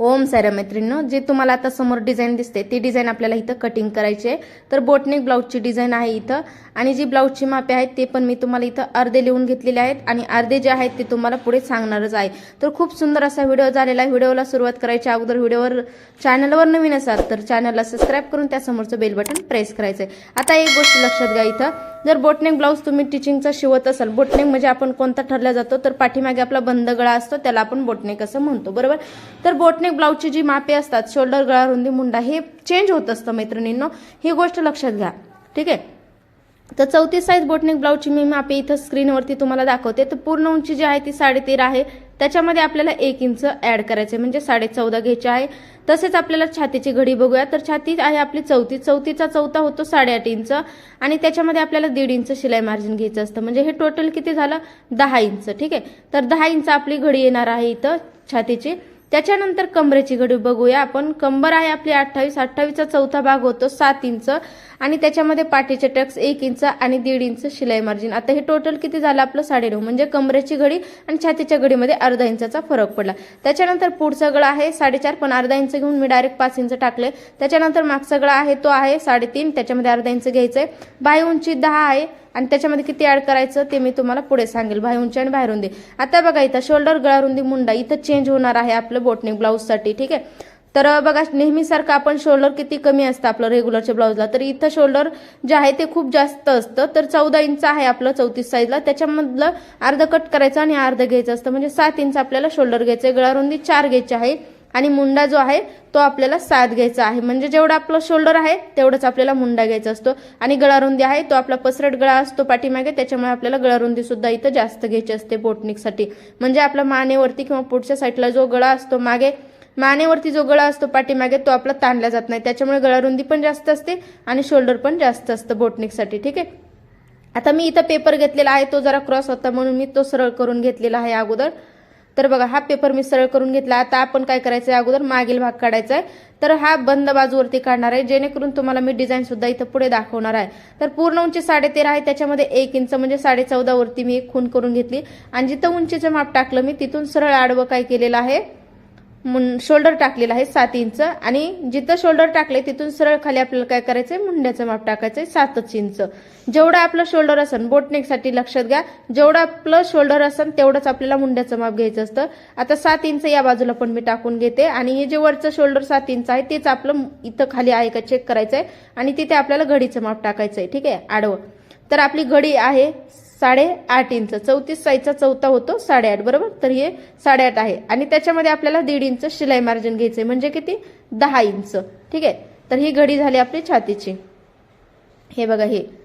ओम साऱ्या मैत्रिणींनो जे तुम्हाला आता समोर डिझाईन दिसते ती डिझाईन आपल्याला इथं कटिंग करायची आहे. तर बोटनेक ब्लाऊजची डिझाईन आहे इथं. आणि जी ब्लाऊजची मापे आहेत ते पण मी तुम्हाला इथं अर्धे लिहून घेतलेले आहेत. आणि अर्धे जे आहेत ते तुम्हाला पुढे सांगणारच आहे. तर खूप सुंदर असा व्हिडिओ झालेला आहे. व्हिडिओला सुरुवात करायच्या अगोदर व्हिडिओवर चॅनलवर नवीन असाल तर चॅनलला सबस्क्राईब करून त्या समोरचं बेल बटन प्रेस करायचं आहे आता एक गोष्ट लक्षात घ्या इथं. जर बोटनेक ब्लाऊज तुम्ही टिचिंगचा शिवत असाल बोटनेक म्हणजे आपण कोणता ठरला जातो तर पाठीमागे आपला बंद गळा असतो त्याला आपण बोटनेक असं म्हणतो बरोबर? तर बोटनेक ब्लाऊजची जी मापे असतात शोल्डर गळा रुंदी मुंडा हे चेंज होत असतं मैत्रिणींनो. ही गोष्ट लक्षात घ्या. ठीक आहे? तर चौतीस साईज बोटनेक ब्लाऊजची मी मापे इथं स्क्रीनवरती तुम्हाला दाखवते. तर पूर्ण उंची जी आहे ती साडेतेरा आहे. त्याच्यामध्ये आपल्याला एक इंच ऍड करायचं म्हणजे साडे चौदा घ्यायची आहे. तसेच आपल्याला छातीची घडी बघूया. तर छाती आहे आपली चौथी चौथीचा चौथा होतो साडेआठ इंच. आणि त्याच्यामध्ये आपल्याला दीड इंच शिलाई मार्जिन घ्यायचं असतं. म्हणजे हे टोटल किती झालं? दहा इंच. ठीक आहे? तर दहा इंच आपली घडी येणार आहे इथं छातीची. त्याच्यानंतर कंबरेची घडी बघूया. आपण कंबर आहे आपली अठ्ठावीस. अठ्ठावीसचा चौथा भाग होतो सात इंच. आणि त्याच्यामध्ये पाठीचे टक्स एक इंच आणि दीड इंच शिलाई मार्जिन. आता हे टोटल किती झालं? आपलं साडेनऊ. म्हणजे कंबरेची घडी आणि छातीच्या घडीमध्ये अर्धा इंचाचा फरक पडला. त्याच्यानंतर पुढचा गळा आहे साडेचार. पण अर्धा इंच घेऊन मी डायरेक्ट पाच इंच टाकले. त्याच्यानंतर मागचा गळा आहे तो आहे साडेतीन. त्याच्यामध्ये अर्धा इंच घ्यायचंय. बाय उंची दहा आहे. आणि त्याच्यामध्ये किती ऍड करायचं ते मी तुम्हाला पुढे सांगेल. बाहेर उंची आणि बाहेर रुंदी. आता बघा इथं शोल्डर गळा रुंदी मुंडा इथं चेंज होणार आहे आपलं बोटनेक ब्लाऊजसाठी ठीक आहे? तर बघा नेहमीसारखं आपण शोल्डर किती कमी असतं आपलं रेग्युलरच्या ब्लाऊजला तर इथं शोल्डर जे आहे ते खूप जास्त असतं. तर चौदा इंच आहे आपलं चौतीस साईजला त्याच्यामधलं अर्ध कट करायचं आणि अर्ध घ्यायचं असतं. म्हणजे सात इंच आपल्याला शोल्डर घ्यायचं गळा रुंदी चार घ्यायची आहे. आणि मुंडा जो आहे तो आपल्याला सात घ्यायचा आहे. म्हणजे जेवढा आपलं शोल्डर आहे तेवढंच आपल्याला मुंडा घ्यायचा असतो. आणि गळारुंदी आहे तो आपला पसरट गळा असतो पाठीमागे त्याच्यामुळे आपल्याला गळारुंदी सुद्धा इथं जास्त घ्यायची असते बोटनिकसाठी म्हणजे आपला मानेवरती किंवा पुढच्या साईडला जो गळा असतो मागे मानेवरती जो गळा असतो पाठीमागे तो आपला ताणला जात नाही. त्याच्यामुळे गळारुंदी पण जास्त असते आणि शोल्डर पण जास्त असतं बोटनिकसाठी ठीक आहे? आता मी इथं पेपर घेतलेला आहे तो जरा क्रॉस होता म्हणून मी तो सरळ करून घेतलेला आहे अगोदर. तर बघा हा पेपर मी सरळ करून घेतला. आता आपण काय करायचं आहे अगोदर मागील भाग काढायचा आहे तर हा बंद बाजूवरती काढणार आहे. जेणेकरून तुम्हाला मी डिझाईन सुद्धा इथं पुढे दाखवणार आहे. तर पूर्ण उंची साडेतेरा आहे. त्याच्यामध्ये एक इंच म्हणजे साडे चौदा वरती मी एक खून करून घेतली. आणि जिथं उंचीचं माप टाकलं मी तिथून सरळ आडवं काय केलेलं आहे? शोल्डर टाकलेलं आहे सात इंच. आणि जिथं शोल्डर टाकले तिथून सरळ खाली आपल्याला काय करायचंय? मुंड्याचं माप टाकायचंय सातच इंच. जेवढं आपलं शोल्डर असेल बोटनेकसाठी लक्षात घ्या जेवढं आपलं शोल्डर असन तेवढंच आपल्याला मुंड्याचं माप घ्यायचं असतं. आता सात इंच या बाजूला पण मी टाकून घेते. आणि हे जे वरचं शोल्डर सात इंच आहे तेच आपलं इथं खाली आहे का चेक करायचंय. आणि तिथे आपल्याला घडीचं माप टाकायचंय ठीक आहे? आडवं. तर आपली घडी आहे साडे आठ इंच. चौतीस साईजचा चौथा होतो साडेआठ बरोबर? तर हे साडेआठ आहे. आणि त्याच्यामध्ये आपल्याला दीड इंच शिलाई मार्जिन घ्यायचंय. म्हणजे किती? दहा इंच. ठीक आहे? तर ही घडी झाली आपली छातीची. हे बघा हे.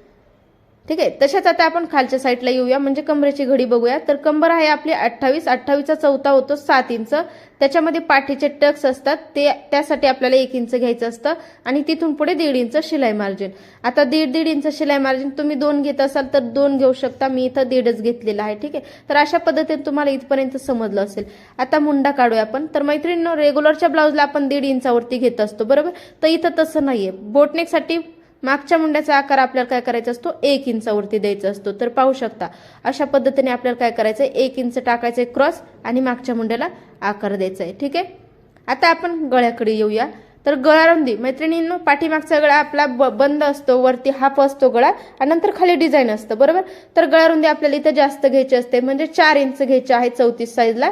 ठीक आहे तशाच आता आपण खालच्या साईडला येऊया. म्हणजे कमरेची घडी बघूया. तर कंबर आहे आपली अठ्ठावीस. अठ्ठावीसचा चौथा होतो सात इंच. त्याच्यामध्ये पाठीचे टक्स असतात. ते त्यासाठी आपल्याला एक इंच घ्यायचं असतं. आणि तिथून पुढे दीड इंच शिलाई मार्जिन आता दीड दीड इंच शिलाई मार्जिन तुम्ही दोन घेत असाल तर दोन घेऊ शकता. मी इथं दीडच घेतलेला आहे. ठीक आहे. तर अशा पद्धतीने तुम्हाला इथपर्यंत समजलं असेल. आता मुंडा काढूया आपण. तर मैत्रिणीनं रेग्युलरच्या ब्लाऊजला आपण दीड इंचावरती घेत असतो. बरोबर? तर इथं तसं नाहीये. बोटनेकसाठी मागच्या मुंड्याचा आकार आपल्याला काय करायचा असतो? एक इंचावरती द्यायचा असतो. तर पाहू शकता अशा पद्धतीने आपल्याला काय करायचं एक इंच टाकायचंय क्रॉस आणि मागच्या मुंड्याला आकार द्यायचा आहे ठीक आहे? आता आपण गळ्याकडे येऊया. तर गळारुंदी मैत्रिणींनो पाठीमागचा गळा आपला ब- बंद असतो वरती हाफ असतो गळा आणि नंतर खाली डिझाईन असतं बरोबर? तर गळारुंदी आपल्याला इथं जास्त घ्यायची असते म्हणजे चार इंच घ्यायची आहे चौतीस साईजला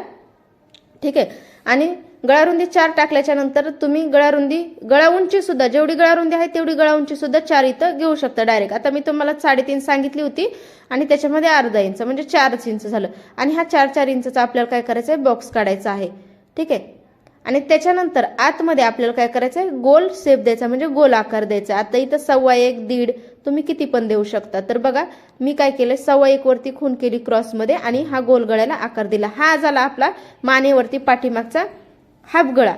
ठीक आहे? आणि गळारुंदी चार टाकल्याच्या नंतर तुम्ही गळारुंदी गळा सुद्धा जेवढी गळारुंदी आहे तेवढी गळा सुद्धा चार इथं घेऊ शकता डायरेक्ट आता मी तुम्हाला साडेतीन सांगितली होती आणि त्याच्यामध्ये अर्धा इंच म्हणजे चारच इंच झालं. आणि हा चार चार इंचचा आपल्याला काय करायचं आहे? बॉक्स काढायचा आहे. ठीक आहे? आणि त्याच्यानंतर आतमध्ये आपल्याला काय करायचं आहे? गोल शेप द्यायचा म्हणजे गोल आकार द्यायचा आता इथं सव्वा एक दीड तुम्ही किती पण देऊ शकता. तर बघा मी काय केलं सव्वा एक वरती खून केली क्रॉसमध्ये आणि हा गोल गळ्याला आकार दिला. हा झाला आपला मानेवरती पाठीमागचा हाफ गळा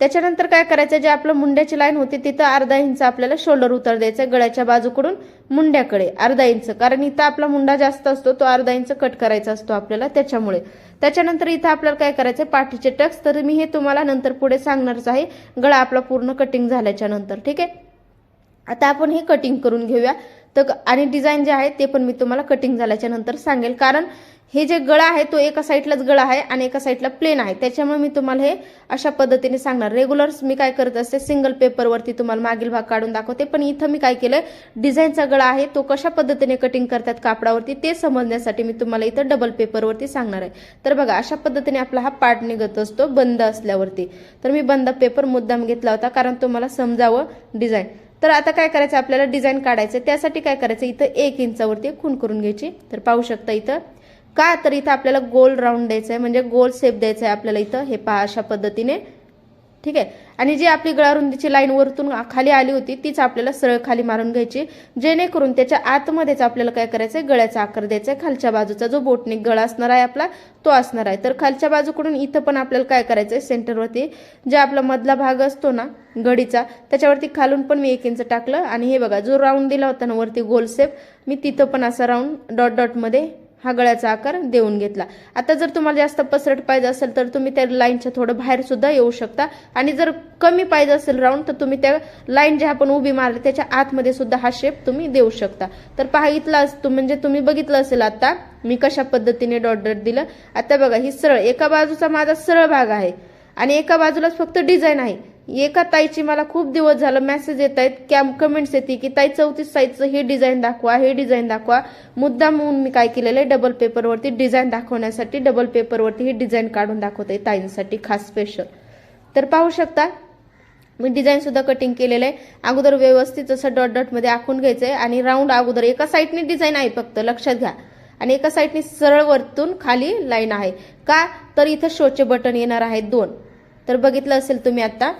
त्याच्यानंतर काय करायचं जे आपलं मुंड्याची लाईन होती तिथं अर्धा इंच आपल्याला शोल्डर उतर द्यायचं गळ्याच्या बाजूकडून मुंड्याकडे अर्धा इंच. कारण इथं आपला मुंडा जास्त असतो तो अर्धा इंच कट करायचा असतो आपल्याला त्याच्यामुळे. त्याच्यानंतर इथं आपल्याला काय करायचं पाठीचे टक्स. तर मी हे तुम्हाला नंतर पुढे सांगणारच आहे गळा आपला पूर्ण कटिंग झाल्याच्यानंतर. ठीक आहे? आता आपण हे कटिंग करून घेऊया. तर आणि डिझाईन जे आहे ते पण मी तुम्हाला कटिंग झाल्याच्यानंतर सांगेल. कारण हे जे गळा आहे तो एका साईडलाच गळा आहे आणि एका साईडला प्लेन आहे. त्याच्यामुळे मी तुम्हाला हे अशा पद्धतीने सांगणार. रेग्युलर मी काय करत असते सिंगल पेपरवरती तुम्हाला मागील भाग काढून दाखवते. पण इथं मी काय केलं डिझाईनचा गळा आहे तो कशा पद्धतीने कटिंग करतात कापडावरती ते समजण्यासाठी मी तुम्हाला इथं डबल पेपरवरती सांगणार आहे. तर बघा अशा पद्धतीने आपला हा पार्ट निघत असतो बंद असल्यावरती. तर मी बंद पेपर मुद्दाम घेतला होता कारण तुम्हाला समजावं डिझाईन तर आता काय करायचं? आपल्याला डिझाईन काढायचं त्यासाठी काय करायचं? इथं एक इंचावरती खून करून घ्यायची. तर पाहू शकता इथं. का? तर इथं आपल्याला गोल राऊंड द्यायचं आहे म्हणजे गोल शेप द्यायचा आहे आपल्याला इथं. हे पहा अशा पद्धतीने. ठीक आहे? आणि जी आपली गळारुंदीची लाईन वरतून खाली आली होती तीच आपल्याला सरळ खाली मारून घ्यायची. जेणेकरून त्याच्या आतमध्येच आपल्याला काय करायचं आहे गळ्याचा आकार द्यायचा आहे. खालच्या बाजूचा जो बोटनिक गळा असणार आहे आपला तो असणार आहे. तर खालच्या बाजूकडून इथं पण आपल्याला काय करायचं आहे सेंटरवरती जे आपला मधला भाग असतो ना घडीचा त्याच्यावरती खालून पण मी एक इंच टाकलं. आणि हे बघा जो राऊंड दिला होता ना वरती गोल सेप मी तिथं पण असा राऊंड डॉट डॉटमध्ये हा गळ्याचा आकार देऊन घेतला. आता जर तुम्हाला जास्त पसरट पाहिजे असेल तर तुम्ही त्या लाईनच्या थोडं बाहेर सुद्धा येऊ शकता. आणि जर कमी पाहिजे असेल राऊंड तर तुम्ही त्या लाईन जे आपण उभी मारली त्याच्या आतमध्ये सुद्धा हा शेप तुम्ही देऊ शकता. तर पाहितला असतो म्हणजे तुम्ही बघितलं असेल आता मी कशा पद्धतीने डॉट डॉट दिलं. आता बघा ही सरळ एका बाजूचा माझा सरळ भाग आहे. आणि एका बाजूलाच फक्त डिझाईन आहे. एका ताईची मला खूप दिवस झालं मेसेज येत आहेत. कॅम कमेंट्स येते की ताई चौतीस साईजचं हे डिझाईन दाखवा हे डिझाईन दाखवा. मुद्दाम म्हणून मी काय केलेलं आहे डबल पेपरवरती डिझाईन दाखवण्यासाठी डबल पेपरवरती ही डिझाईन काढून दाखवते ताईंसाठी खास स्पेशल तर पाहू शकता मी डिझाईन सुद्धा कटिंग केलेलं आहे. अगोदर व्यवस्थित असं डॉट डॉटमध्ये आखून घ्यायचं आहे आणि राऊंड अगोदर एका साईडने डिझाईन आहे फक्त लक्षात घ्या. आणि एका साईडने सरळ वरतून खाली लाईन आहे. का? तर इथं शोचे बटन येणार आहेत दोन. तर बघितलं असेल तुम्ही आता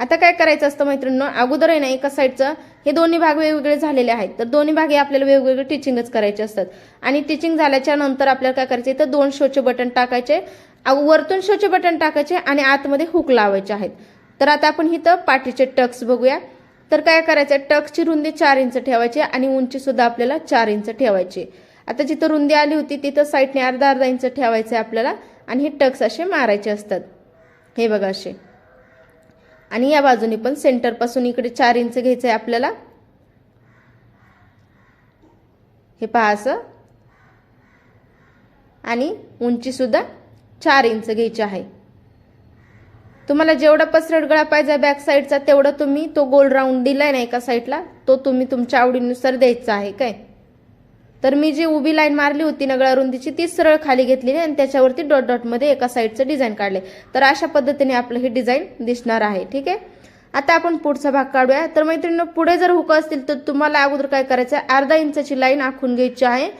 आता काय करायचं असतं मैत्रिणींनो? अगोदर आहे ना एका साईडचं हे दोन्ही भाग वेगवेगळे झालेले आहेत. तर दोन्ही भाग हे आपल्याला वेगवेगळे टिचिंगच करायचे असतात. आणि टिचिंग झाल्याच्यानंतर आपल्याला काय करायचं इथं दोन शोचे बटन टाकायचे वरतून शोचे बटन टाकायचे आणि आतमध्ये हुक लावायचे आहेत. तर आता आपण इथं पाठीचे टक्स बघूया. तर काय करायचं टक्सची रुंदी चार इंच ठेवायची आणि उंची सुद्धा आपल्याला चार इंच ठेवायची. आता जिथं रुंदी आली होती तिथं साईडने अर्धा अर्धा इंच ठेवायचं आहे आपल्याला आणि हे टक्स असे मारायचे असतात. हे बघा असे. आणि या बाजूने पण सेंटरपासून इकडे चार इंच घ्यायचं आहे आपल्याला. हे पहा असं. आणि उंचीसुद्धा चार इंच घ्यायची आहे. तुम्हाला जेवढा पसरट गळा पाहिजे बॅक साईडचा तेवढा तुम्ही तो गोल राऊंड दिलाय ना एका साईडला तो तुम्ही तुमच्या आवडीनुसार द्यायचा आहे काय? तर मी जी उभी लाईन मारली होती नगळा रुंदीची ती सरळ खाली घेतलेली आणि त्याच्यावरती डॉट डॉटमध्ये एका साईडचं डिझाईन काढले. तर अशा पद्धतीने आपलं हे डिझाईन दिसणार आहे ठीक आहे? आता आपण पुढचा भाग काढूया. तर मैत्रिणी पुढे जर हुक असतील तर तुम्हाला अगोदर काय करायचं आहे अर्धा इंचाची लाईन आखून घ्यायची आहे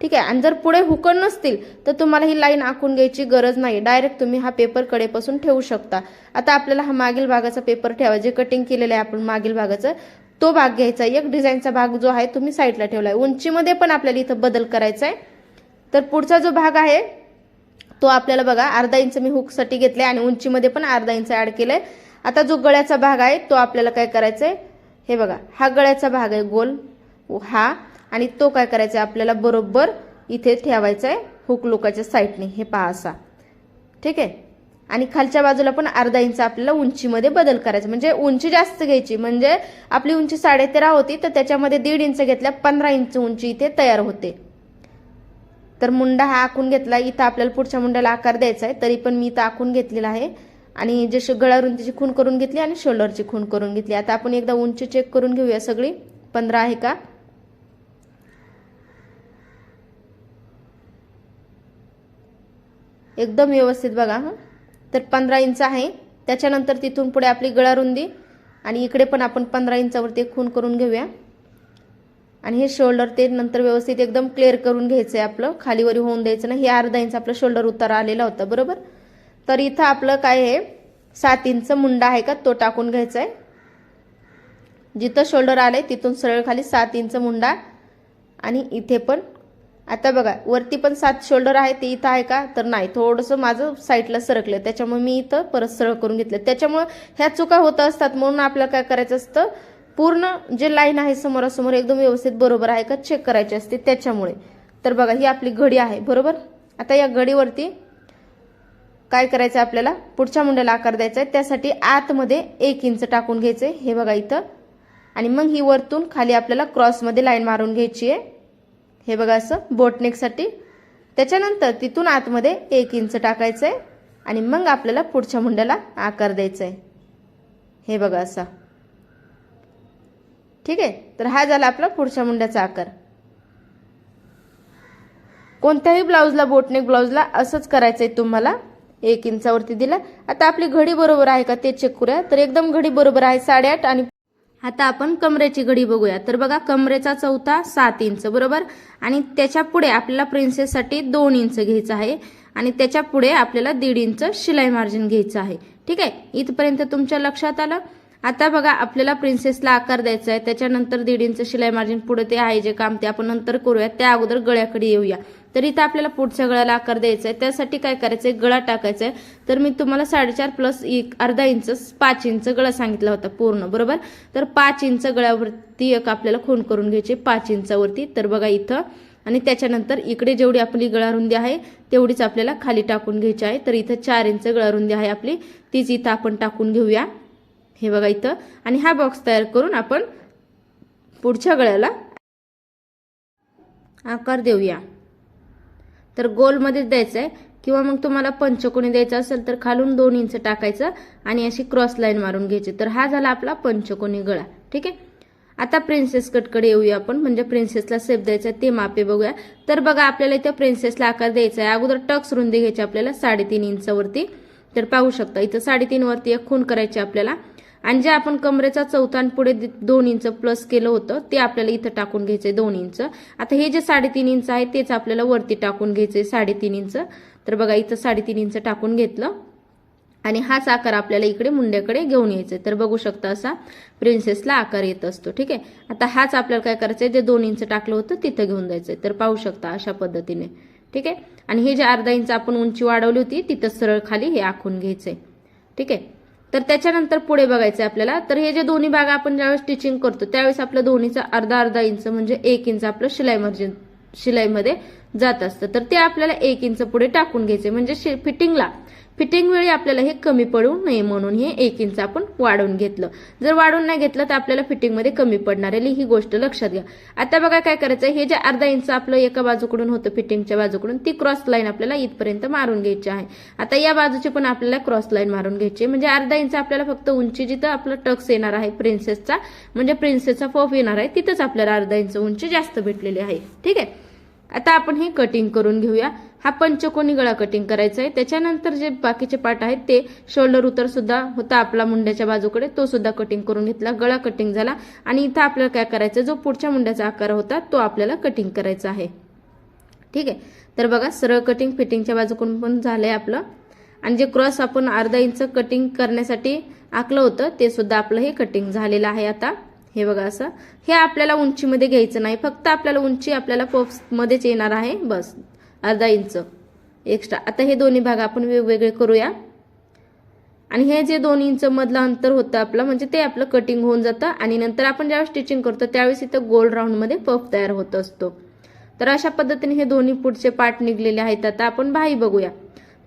ठीक आहे? आणि जर पुढे हुकं नसतील तर तुम्हाला ही लाईन आखून घ्यायची गरज नाही डायरेक्ट तुम्ही हा पेपर कडेपासून ठेवू शकता. आता आपल्याला हा मागील भागाचा पेपर ठेवा. जे कटिंग केलेलं आहे आपण मागील भागाचं. तो भाग घ्यायचा एक डिझाईनचा भाग जो आहे तुम्ही साईडला ठेवला आहे उंचीमध्ये पण आपल्याला इथं बदल करायचा आहे तर पुढचा जो भाग आहे तो आपल्याला बघा अर्धा इंच मी हुकसाठी घेतले आणि उंचीमध्ये पण अर्धा इंच ऍड केलंय. आता जो गळ्याचा भाग आहे तो आपल्याला काय करायचा आहे हे बघा हा गळ्याचा भाग आहे गोल हा आणि तो काय करायचा आहे आपल्याला बरोबर इथे ठेवायचा आहे हुक लोकाच्या साईडने हे पहा असा. ठीक आहे? आणि खालच्या बाजूला पण अर्धा इंच आपल्याला उंचीमध्ये बदल करायचा. म्हणजे उंची जास्त घ्यायची. म्हणजे आपली उंची साडेतेरा होती तर त्याच्यामध्ये दीड इंच घेतल्या पंधरा इंच उंची इथे तयार होते. तर मुंडा हा आखून घेतला. इथं आपल्याला पुढच्या मुंड्याला आकार द्यायचा आहे. तरी पण मी इथं आखून घेतलेला आहे. आणि जे गळारुंतीची खून करून घेतली आणि शोल्डरची खून करून घेतली. आता आपण एकदा उंची चेक करून घेऊया सगळी. पंधरा आहे का? एकदम व्यवस्थित बघा हां. तर पंधरा इंच आहे. त्याच्यानंतर तिथून पुढे आपली गळा रुंदी आणि इकडे पण आपण पंधरा इंचावरती खून करून घेऊया. आणि हे शोल्डर ते नंतर व्यवस्थित एकदम क्लिअर करून घ्यायचं आहे आपलं खालीवरी होऊन द्यायचं ना हे अर्धा इंच आपलं शोल्डर उतार आलेला होता बरोबर? तर इथं आपलं काय आहे? सात इंच मुंडा आहे का? तो टाकून घ्यायचा आहे जिथं शोल्डर आलंय तिथून सरळ खाली सात इंच मुंडा आणि इथे पण आता बघा वरती पण सात शोल्डर आहे ते इथं आहे का? तर नाही. थोडंसं माझं साईडला सरकलं त्याच्यामुळे मी इथं परत सरळ करून घेतलं त्याच्यामुळं ह्या चुका होत असतात म्हणून आपल्याला काय करायचं असतं? पूर्ण जे लाईन आहे समोरासमोर एकदम व्यवस्थित बरोबर आहे का? चेक करायची असते त्याच्यामुळे. तर बघा ही आपली घडी आहे. बरोबर? आता या घडीवरती काय करायचं आपल्याला? पुढच्या मुंड्याला आकार द्यायचा आहे त्यासाठी आतमध्ये एक इंच टाकून घ्यायचं हे बघा इथं. आणि मग ही वरतून खाली आपल्याला क्रॉसमध्ये लाईन मारून घ्यायची आहे हे बघा असं बोटनेकसाठी त्याच्यानंतर तिथून आतमध्ये एक इंच टाकायचं आहे आणि मग आपल्याला पुढच्या मुंड्याला आकार द्यायचा आहे हे बघा असा. ठीक आहे? तर हा झाला आपला पुढच्या मुंड्याचा आकार. कोणत्याही ब्लाऊजला बोटनेक ब्लाऊजला असंच करायचं आहे तुम्हाला. एक इंचावरती दिला. आता आपली घडी बरोबर आहे का ते चेक करूया. तर एकदम घडी बरोबर आहे साडेआठ आणि आता आपण कमरेची घडी बघूया. तर बघा कमरेचा चौथा सात इंच बरोबर? आणि त्याच्या पुढे आपल्याला प्रिन्सेससाठी दोन इंच घ्यायचं आहे. आणि त्याच्या पुढे आपल्याला दीड इंच शिलाई मार्जिन घ्यायचं आहे. ठीक आहे? इथपर्यंत तुमच्या लक्षात आलं? आता बघा आपल्याला प्रिन्सेसला आकार द्यायचा आहे. त्याच्यानंतर दीड इंच शिलाई मार्जिन पुढे ते आहे जे काम ते आपण नंतर करूया. त्या अगोदर गळ्याकडे येऊया. तर इथं आपल्याला पुढच्या गळ्याला आकार द्यायचा आहे त्यासाठी काय करायचं आहे गळा टाकायचा आहे तर मी तुम्हाला साडेचार प्लस एक अर्धा इंच पाच इंच गळा सांगितला होता पूर्ण बरोबर? तर पाच इंच गळ्यावरती एक आपल्याला खून करून घ्यायची पाच इंचावरती. तर बघा इथं आणि त्याच्यानंतर इकडे जेवढी आपली गळा रुंदी आहे तेवढीच आपल्याला खाली टाकून घ्यायची आहे. तर इथं चार इंच गळा रुंदी आहे आपली. तीच इथं आपण टाकून घेऊया. हे बघा इथं. आणि हा बॉक्स तयार करून आपण पुढच्या गळ्याला आकार देऊया. तर गोलमध्येच द्यायचं आहे किंवा मग तुम्हाला पंचकोनी द्यायचं असेल तर खालून दोन इंच टाकायचं आणि अशी क्रॉस लाईन मारून घ्यायची. तर हा झाला आपला पंचकोनी गळा. ठीक आहे? आता प्रिन्सेस कटकडे येऊया आपण. म्हणजे प्रिन्सेसला सेप द्यायचा ते मापे बघूया. तर बघा आपल्याला इथं प्रिन्सेसला आकार द्यायचा आहे. अगोदर टक्स रुंदी घ्यायची आपल्याला साडेतीन इंचावरती. तर पाहू शकता इथं साडेतीन वरती एक खून करायची आपल्याला. आणि जे आपण कमरेचा चौथा आणि पुढे दोन इंच प्लस केलं होतं ते आपल्याला इथं टाकून घ्यायचंय दोन इंच. आता हे जे साडेतीन इंच आहे तेच आपल्याला वरती टाकून घ्यायचंय साडेतीन इंच. तर बघा इथं साडेतीन इंच टाकून घेतलं. आणि हाच आकार आपल्याला इकडे मुंड्याकडे घेऊन यायचा तर बघू शकता असा प्रिन्सेसला आकार येत असतो ठीक आहे? आता हाच आपल्याला काय करायचंय? जे दोन इंच टाकलं होतं तिथं घेऊन जायचंय. तर पाहू शकता अशा पद्धतीने ठीक आहे? आणि हे जे अर्धा इंच आपण उंची वाढवली होती तिथं सरळ खाली हे आखून घ्यायचंय ठीक आहे? तर त्याच्यानंतर पुढे बघायचं आहे आपल्याला. तर हे जे दोन्ही भाग आपण ज्यावेळेस स्टिचिंग करतो त्यावेळेस आपलं दोन्हीचा अर्धा अर्धा इंच म्हणजे एक इंच आपलं शिलाई मार्जिन शिलाईमध्ये जात असतं. तर ते आपल्याला एक इंच पुढे टाकून घ्यायचे म्हणजे फिटिंगला फिटिंग वेळी आपल्याला हे कमी पडू नये म्हणून हे एक इंच आपण वाढवून घेतलं. जर वाढवून नाही घेतलं तर आपल्याला फिटिंगमध्ये कमी पडणार आहे. ही गोष्ट लक्षात घ्या. आता बघा काय करायचं हे जे अर्धा इंच आपलं एका बाजूकडून होतं फिटिंगच्या बाजूकडून ती क्रॉस लाईन आपल्याला इथपर्यंत मारून घ्यायची आहे. आता या बाजूची पण आपल्याला क्रॉस लाईन मारून घ्यायची म्हणजे अर्धा इंच आपल्याला फक्त उंची जिथं आपलं टक्स येणार आहे प्रिन्सेसचा म्हणजे प्रिन्सेसचा फोफ येणार आहे तिथंच आपल्याला अर्धा इंच उंची जास्त भेटलेली आहे. ठीक आहे? आता आपण हे कटिंग करून घेऊया. हा पंचकोनी गळा कटिंग करायचा आहे. त्याच्यानंतर जे बाकीचे पार्ट आहेत ते शोल्डर उतर सुद्धा होता आपला मुंड्याच्या बाजूकडे. तो सुद्धा कटिंग करून घेतला. गळा कटिंग झाला. आणि इथं आपल्याला काय करायचं जो पुढच्या मुंड्याचा आकार होता तो आपल्याला कटिंग करायचा आहे. ठीक आहे? तर बघा सरळ कटिंग फिटिंगच्या बाजूकडून पण झालंय आपलं. आणि जे क्रॉस आपण अर्धा इंच कटिंग करण्यासाठी आखलं होतं ते सुद्धा आपलं हे कटिंग झालेलं आहे आता. हे बघा असं. हे आपल्याला उंचीमध्ये घ्यायचं नाही. फक्त आपल्याला उंची आपल्याला पफ्समध्येच येणार आहे. बस. अर्धा इंच. एक्स्ट्रा आता हे दोन्ही भाग आपण वेगवेगळे करूया. आणि हे जे दोन इंच मधलं अंतर होतं आपलं म्हणजे ते आपलं कटिंग होऊन जातं आणि नंतर आपण ज्यावेळेस स्टिचिंग करतो त्यावेळेस इथं गोल राऊंडमध्ये पफ तयार होत असतो. तर अशा पद्धतीने हे दोन्ही पुढचे पार्ट निघलेले आहेत. आता आपण बाही बघूया.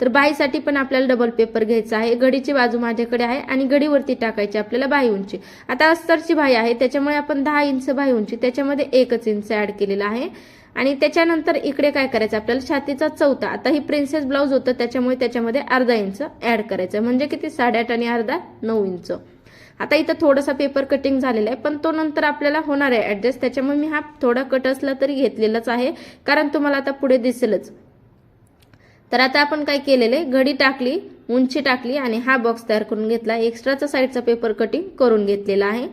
तर बाहीसाठी पण आपल्याला डबल पेपर घ्यायचा आहे. घडीची बाजू माझ्याकडे आहे आणि घडीवरती टाकायची आपल्याला बाही उंची. आता अस्तरची बाही आहे त्याच्यामुळे आपण दहा इंच बाही उंची त्याच्यामध्ये एकच इंच ऍड केलेला आहे. आणि त्याच्यानंतर इकडे काय करायचं आपल्याला छातीचा चौथा आता ही प्रिन्सेस ब्लाऊज होतं त्याच्यामुळे त्याच्यामध्ये अर्धा इंच ऍड करायचं म्हणजे किती? साडेआठ आणि अर्धा नऊ इंच. आता इथं थोडासा पेपर कटिंग झालेला आहे पण तो नंतर आपल्याला होणार आहे ऍडजस्ट त्याच्यामुळे मी हा थोडा कट असला तरी घेतलेलाच आहे. कारण तुम्हाला आता पुढे दिसेलच. तर आता आपण काय केलेलं आहे? घडी टाकली उंची टाकली आणि हा बॉक्स तयार करून घेतला. एक्स्ट्राचा साईडचा पेपर कटिंग करून घेतलेला आहे.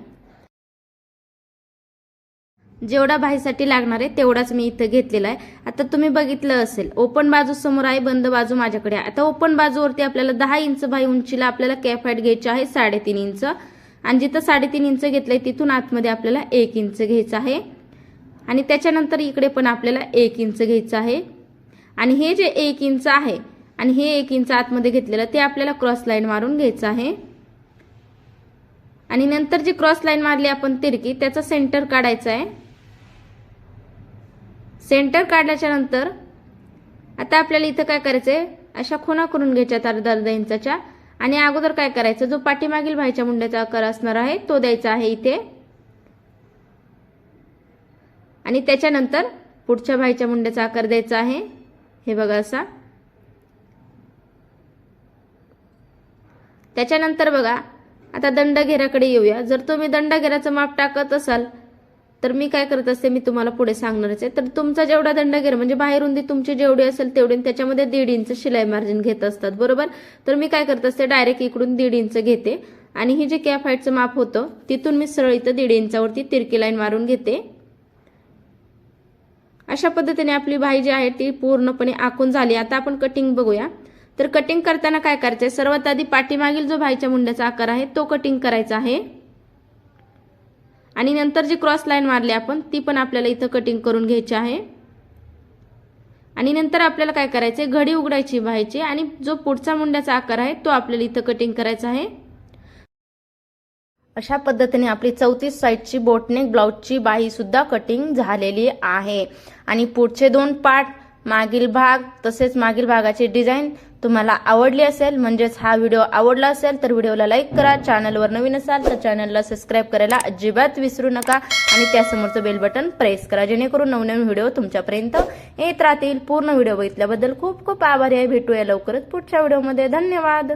जेवढा बाहीसाठी लागणार आहे तेवढाच मी इथं घेतलेला आहे. आता तुम्ही बघितलं असेल ओपन बाजू समोर आहे बंद बाजू माझ्याकडे आहे. आता ओपन बाजूवरती आपल्याला दहा इंच भाई उंचीला आपल्याला कॅप हाईट घ्यायची आहे साडेतीन इंच. आणि जिथं साडेतीन इंच घेतलंय तिथून आतमध्ये आपल्याला एक इंच घ्यायचं आहे. आणि त्याच्यानंतर इकडे पण आपल्याला एक इंच घ्यायचं आहे. आणि हे जे एक इंच आहे आणि हे एक इंच आतमध्ये घेतलेलं ते आपल्याला क्रॉस लाईन मारून घ्यायचं आहे. आणि नंतर जी क्रॉस लाईन मारली आपण तिरकी त्याचा सेंटर काढायचा आहे. सेंटर काढल्याच्या नंतर आता आपल्याला इथं काय करायचं आहे? अशा खुणा करून घ्यायच्यात अर्धा अर्धा इंचाच्या. आणि अगोदर काय करायचं? जो पाठीमागील भाईच्या मुंड्याचा आकार असणार आहे तो द्यायचा आहे इथे. आणि त्याच्यानंतर पुढच्या भाईच्या मुंड्याचा आकार द्यायचा आहे. हे बघा असा. त्याच्यानंतर बघा आता दंडघेराकडे येऊया. जर तुम्ही दंडघेराचं माप टाकत असाल तर मी काय करत असते मी तुम्हाला पुढे सांगणारच आहे. तर तुमचा जेवढा दंडघेर म्हणजे बाहेर रुंदी तुमची जेवढी असेल तेवढी त्याच्यामध्ये दीड इंच शिलाई मार्जिन घेत असतात. बरोबर? तर मी काय करत असते डायरेक्ट इकडून दीड इंच घेते. आणि ही जे कॅफाईटचं हाईटचं माप होतं तिथून मी सरळ इथं दीड इंचावरती तिरकी लाईन मारून घेते. अशा पद्धतीने आपली भाई जी आहे ती पूर्णपणे आखून झाली. आता आपण कटिंग बघूया. तर कटिंग करताना काय करायचंय? सर्वात आधी पाठीमागील जो भाईच्या मुंड्याचा आकार आहे तो कटिंग करायचा आहे. आणि नंतर जी क्रॉस लाईन मारली आपण ती पण आपल्याला इथं कटिंग करून घ्यायची आहे. आणि नंतर आपल्याला काय करायचंय? घडी उघडायची भाईची. आणि जो पुढचा मुंड्याचा आकार आहे तो आपल्याला इथं कटिंग करायचा आहे. अशा पद्धतीने आपली चौतीस साईजची बोटनेक ब्लाऊजची बाही सुद्धा कटिंग झालेली आहे. आणि पुढचे दोन पार्ट मागील भाग तसेच मागील भागाची डिझाईन तुम्हाला आवडली असेल म्हणजेच हा व्हिडिओ आवडला असेल तर व्हिडिओला लाईक करा. चॅनलवर नवीन असाल तर चॅनलला सबस्क्राईब करायला अजिबात विसरू नका. आणि त्यासमोरचं बेल बटन प्रेस करा जेणेकरून नवनवीन व्हिडिओ तुमच्यापर्यंत येत राहतील. पूर्ण व्हिडिओ बघितल्याबद्दल खूप खूप आभारी आहे. भेटूया लवकरच पुढच्या व्हिडिओमध्ये धन्यवाद!